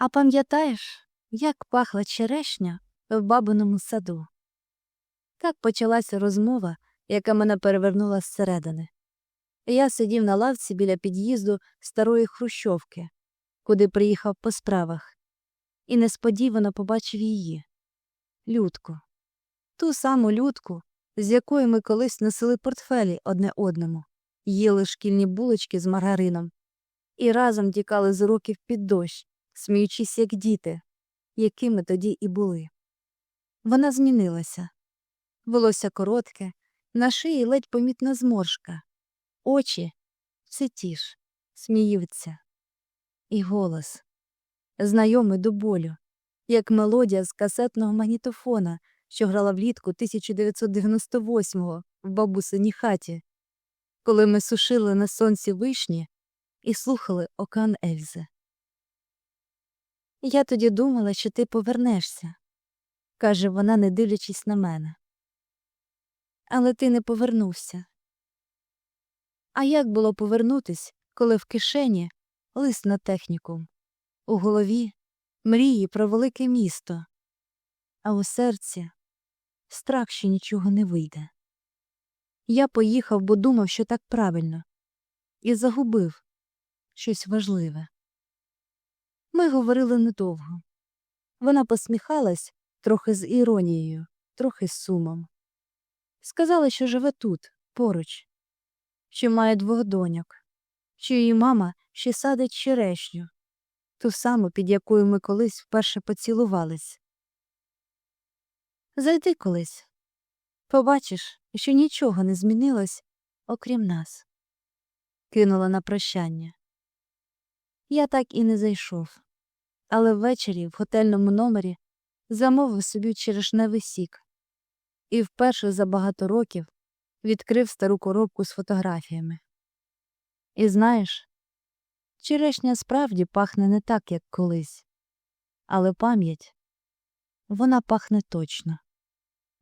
А пам'ятаєш, як пахла черешня в бабиному саду? Так почалася розмова, яка мене перевернула зсередини. Я сидів на лавці біля під'їзду старої хрущовки, куди приїхав по справах, і несподівано побачив її Людку. Ту саму людку, з якою ми колись носили портфелі одне одному, їли шкільні булочки з маргарином і разом тікали з уроків під дощ, сміючись, як діти, якими тоді і були. Вона змінилася. Волосся коротке, на шиї ледь помітна зморшка, очі все ті ж, сміються. І голос, знайомий до болю, як мелодія з касетного магнітофона, що грала влітку 1998-го в бабусиній хаті, коли ми сушили на сонці вишні і слухали окан Ельзи. Я тоді думала, що ти повернешся, каже вона, не дивлячись на мене. Але ти не повернувся. А як було повернутись, коли в кишені лист на технікум, у голові мрії про велике місто, а у серці страх, що нічого не вийде. Я поїхав, бо думав, що так правильно, і загубив щось важливе. Ми говорили недовго. Вона посміхалась трохи з іронією, трохи з сумом. Сказала, що живе тут, поруч, що має двох доньок, що її мама ще садить черешню, ту саму, під якою ми колись вперше поцілувались. Зайди колись. Побачиш, що нічого не змінилось, окрім нас. Кинула на прощання. Я так і не зайшов, але ввечері в готельному номері замовив собі черешневий сік і вперше за багато років відкрив стару коробку з фотографіями. І знаєш, черешня справді пахне не так, як колись, але пам'ять вона пахне точно.